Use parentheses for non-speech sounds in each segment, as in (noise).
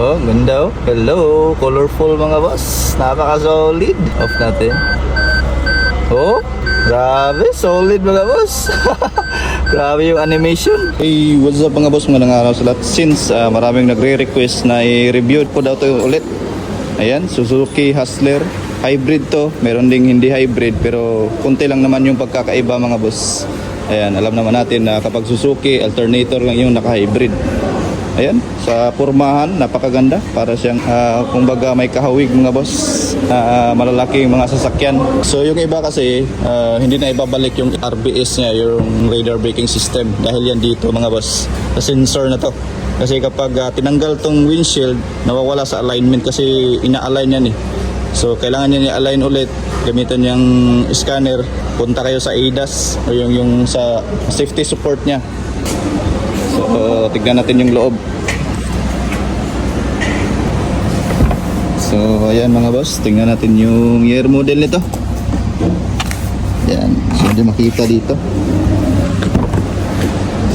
Oh, ganda oh. Hello, colorful mga boss. Napaka-solid. Off natin. Oh, grabe, solid mga boss. (laughs) grabe yung animation. Hey, what's up mga boss? Mga araw sa lahat. Since ah, maraming nagre-request na i-review ko daw to ulit. Ayan, Suzuki Hustler. Hybrid to. Meron ding hindi hybrid pero konti lang naman yung pagkakaiba mga boss. Ayan, alam naman natin na kapag Suzuki, alternator lang yung naka-hybrid. Ayan, sa pormahan, napakaganda. Para siyang, ah, kumbaga may kahawig mga boss, na malalaking mga sasakyan. So yung iba kasi, ah, hindi na ibabalik yung RBS niya, yung radar braking system. Dahil yan dito mga boss, sa sensor na to. Kasi kapag ah, tinanggal tong windshield, nawawala sa alignment kasi ina-align yan eh. So kailangan niya i-align ulit, gamitan yung scanner, punta kayo sa ADAS o yung, yung sa safety support niya. So, tignan natin yung loob. So, ayan mga boss, tingnan natin yung year model nito. Ayan, so hindi makita dito.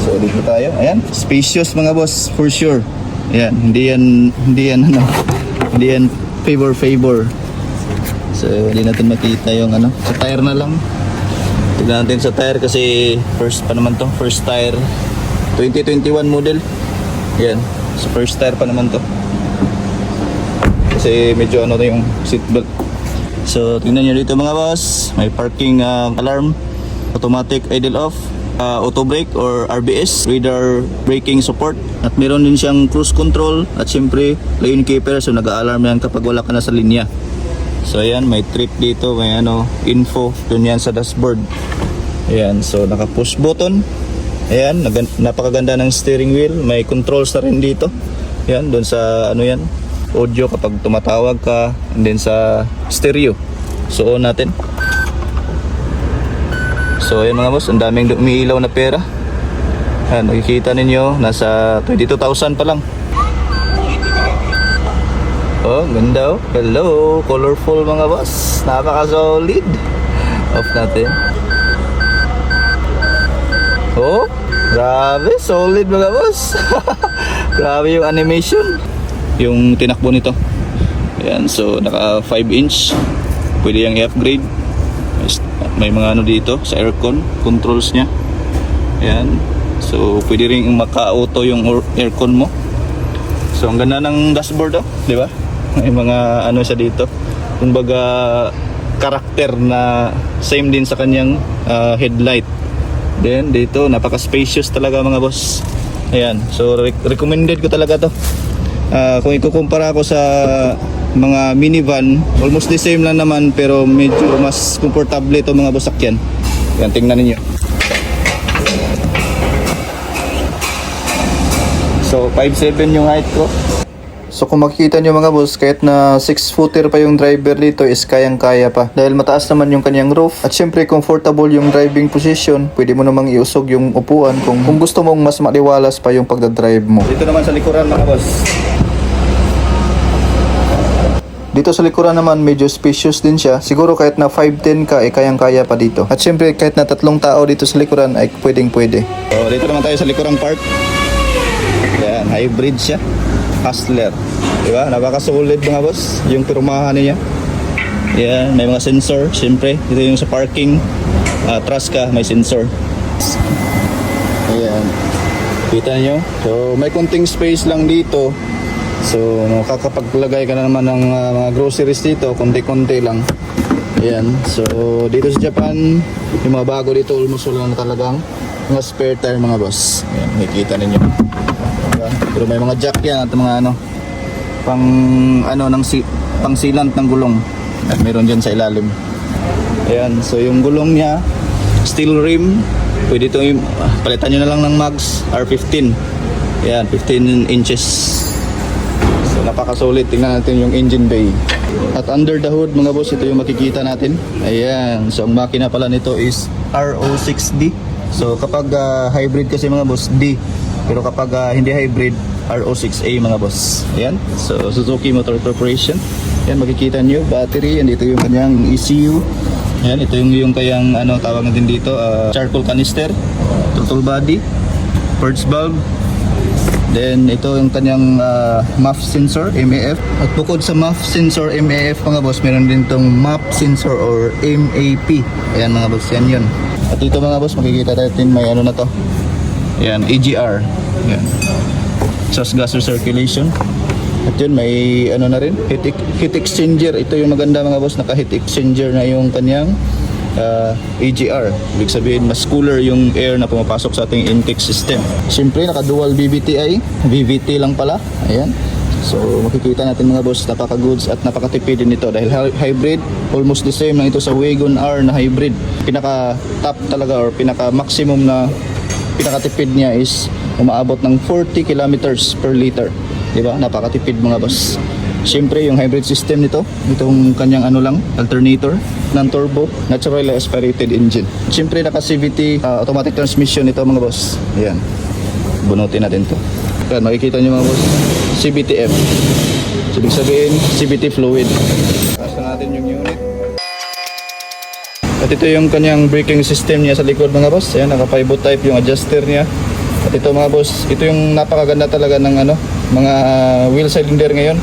So, dito tayo. Ayan, spacious mga boss, for sure. Ayan, hindi yan, hindi yan ano, hindi yan favor favor. So, hindi natin makita yung ano, sa tire na lang. Tignan natin sa tire kasi first pa naman to, first tire 2021 model. Yan. So first tire pa naman to. Kasi medyo ano na yung seatbelt. So tingnan nyo dito mga boss. May parking uh, alarm. Automatic idle off. Uh, auto brake or RBS radar braking support at meron din siyang cruise control at syempre lane keeper so nag-alarm yan kapag wala ka na sa linya so ayan may trip dito may ano info dun yan sa dashboard ayan so naka push button Ayan, napakaganda ng steering wheel. May controls na rin dito. Ayan, doon sa ano yan, audio kapag tumatawag ka. And then sa stereo. So on natin. So ayan mga boss, ang daming umiilaw na pera. Ayan, makikita ninyo, nasa 22,000 pa lang. Oh, ganda oh. Hello, colorful mga boss. Napaka-solid. Off natin. Oh, grabe, solid mga boss. (laughs) grabe yung animation. Yung tinakbo nito. Ayan, so naka 5 inch. Pwede yung i-upgrade. May, mga ano dito sa aircon, controls niya. Ayan. So, pwede rin maka-auto yung aircon mo. So, ang ganda ng dashboard oh, di ba? May mga ano siya dito. Kumbaga, karakter na same din sa kanyang ah, headlight. Then dito napaka-spacious talaga mga boss. Ayan. So rec- recommended ko talaga 'to. Ah, kung ikukumpara ko sa mga minivan, almost the same lang naman pero medyo mas komportable ito mga boss sakyan. Yan tingnan niyo. So 5'7 yung height ko. So kung makikita nyo mga boss, kahit na 6 footer pa yung driver dito is kayang-kaya pa. Dahil mataas naman yung kanyang roof. At syempre comfortable yung driving position, pwede mo namang iusog yung upuan kung, kung gusto mong mas maliwalas pa yung pagdadrive mo. Dito naman sa likuran mga boss. Dito sa likuran naman medyo spacious din siya. Siguro kahit na 5'10 ka eh kayang-kaya pa dito. At syempre kahit na tatlong tao dito sa likuran ay pwedeng pwede. So dito naman tayo sa likurang part. Yan, hybrid siya. Hustler. Di ba? Napaka-solid mga boss. Yung pirmahan niya. Yan, may mga sensor. Siyempre, ito yung sa parking. Uh, trust ka, may sensor. Ayan. Kita nyo? So, may konting space lang dito. So, makakapaglagay ka na naman ng ah, mga groceries dito. Konti-konti lang. Ayan. So, dito sa Japan, yung mga bago dito, almost wala na talagang mga spare tire mga boss. Ayan, makikita ninyo. Pero may mga jack yan at mga ano, pang ano, ng si, pang sealant ng gulong. At meron dyan sa ilalim. Ayan, so yung gulong niya, steel rim. Pwede ito, yung- ah, palitan nyo na lang ng mags, R15. Ayan, 15 inches. So napaka-solid. Tingnan natin yung engine bay. At under the hood mga boss, ito yung makikita natin. Ayan. So ang makina pala nito is RO6D. So kapag ah, hybrid kasi mga boss, D. Pero kapag ah, hindi hybrid, RO6A mga boss. Ayan. So Suzuki Motor Corporation. Ayan makikita nyo, battery. And ito yung kanyang ECU. Ayan, ito yung yung kayang ano tawag natin dito, ah, charcoal canister, throttle body, purge valve, Then ito yung kanyang ah, MAF sensor, MAF. At bukod sa MAF sensor, MAF mga boss, meron din tong MAP sensor or MAP. Ayan mga boss, yan yun. At dito mga boss, makikita natin may ano na to. Ayan, EGR. Ayan. Exhaust gas recirculation. At yun, may ano na rin, heat, heat exchanger. Ito yung maganda mga boss, naka heat exchanger na yung kanyang uh, AGR. Ibig sabihin, mas cooler yung air na pumapasok sa ating intake system. Siyempre, naka-dual BBTI. VVT lang pala. Ayan. So, makikita natin mga boss, napaka-goods at napakatipid din ito dahil hy- hybrid, almost the same lang ito sa Wagon R na hybrid. Pinaka-top talaga or pinaka-maximum na pinakatipid niya is umaabot ng 40 kilometers per liter. Di ba? Napakatipid mga boss. Siyempre, yung hybrid system nito, itong kanyang ano lang, alternator, non-turbo, naturally aspirated engine. Siyempre, naka-CVT uh, automatic transmission ito mga boss. Ayan. Bunutin natin to. Ayan, makikita nyo mga boss, CVTF. So, ibig sabihin, CVT fluid. At ito yung kanyang braking system niya sa likod mga boss. Ayan, naka-pivot type yung adjuster niya. At ito mga boss, ito yung napakaganda talaga ng ano, mga wheel cylinder ngayon.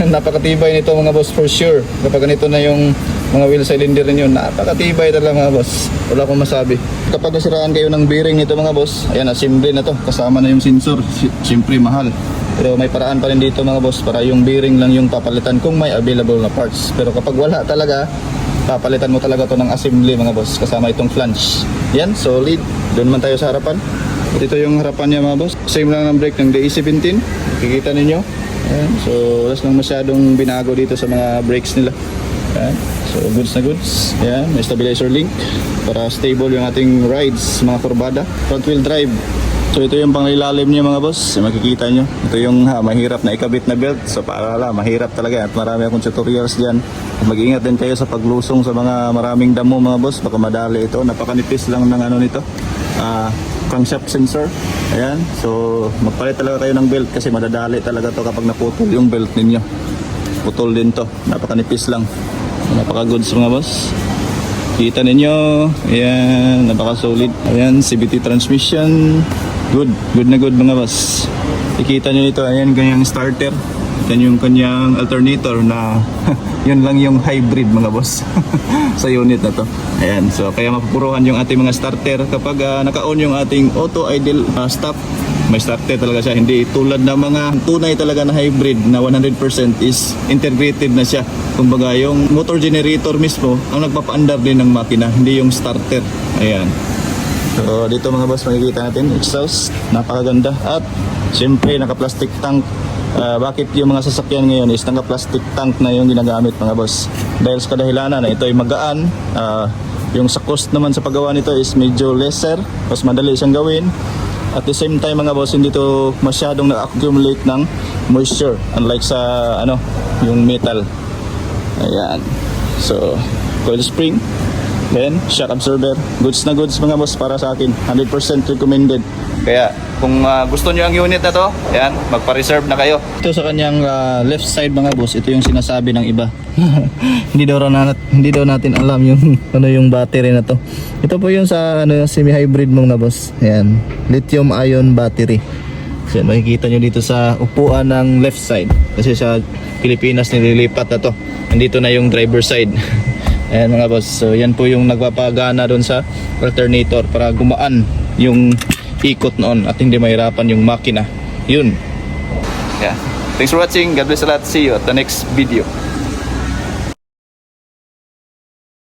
(laughs) Napakatibay nito mga boss for sure. Kapag ganito na yung mga wheel cylinder ninyo, napakatibay talaga mga boss. Wala akong masabi. Kapag nasiraan kayo ng bearing nito mga boss, ayan, assembly na to. Kasama na yung sensor. Si- Siyempre mahal. Pero may paraan pa rin dito mga boss para yung bearing lang yung papalitan kung may available na parts. Pero kapag wala talaga, papalitan mo talaga to ng assembly mga boss kasama itong flange. Yan solid. Doon man tayo sa harapan. At ito yung harapan niya mga boss. Same lang ng brake ng DE17 kikita ninyo. Ayan. so wala lang masyadong binago dito sa mga brakes nila. Ayan. so goods na goods. Ayan. may stabilizer link para stable yung ating rides mga kurbada. Front wheel drive So ito yung pangilalim niya mga boss, makikita nyo. Ito yung ha, mahirap na ikabit na belt. So para wala, mahirap talaga at marami akong tutorials dyan. At mag-ingat din kayo sa paglusong sa mga maraming damo mga boss, baka madali ito. Napakanipis lang ng ano nito. Ah, crankshaft sensor. Ayan. So magpalit talaga kayo ng belt kasi madadali talaga to kapag naputol yung belt ninyo. Putol din to. Napakanipis lang. Napaka-goods mga boss. Kita ninyo, ayan, napaka-solid. Ayan, CVT transmission. Good, good na good mga boss. Ikita nyo ito, ayan, kanyang starter. Ito yung kanyang alternator na (laughs) yun lang yung hybrid mga boss. (laughs) Sa unit na to. Ayan, so kaya mapupuruhan yung ating mga starter kapag ah, naka-on yung ating auto idle ah, stop. May starter talaga siya. Hindi tulad ng mga tunay talaga na hybrid na 100% is integrated na siya. Kumbaga yung motor generator mismo ang nagpapaandar din ng makina hindi yung starter. Ayan so dito mga boss makikita natin exhaust napakaganda. At siyempre naka plastic tank. Ah, bakit yung mga sasakyan ngayon is naka plastic tank na yung ginagamit mga boss? Dahil sa kadahilanan na ito ay magaan. Ah, yung sa cost naman sa paggawa nito is medyo lesser. Mas madali siyang gawin. At the same time mga boss, hindi to masyadong na-accumulate ng moisture unlike sa ano, yung metal. Ayan. So, coil spring, then shock absorber. Goods na goods mga boss para sa akin. 100% recommended. Kaya kung ah, gusto nyo ang unit na to, ayan, magpa-reserve na kayo. Ito sa kanyang ah, left side mga boss, ito yung sinasabi ng iba. (laughs) hindi daw na, hindi daw natin alam yung (laughs) ano yung battery na to. Ito po yung sa ano semi-hybrid mga boss. Ayan, lithium ion battery. So, yan, makikita nyo dito sa upuan ng left side. Kasi sa Pilipinas nililipat na to. Nandito na yung driver side. (laughs) Ayan mga boss. So yan po yung nagpapagana doon sa alternator para gumaan yung ikot noon at hindi mahirapan yung makina. Yun. Yeah. Thanks for watching. God bless a lot. See you at the next video.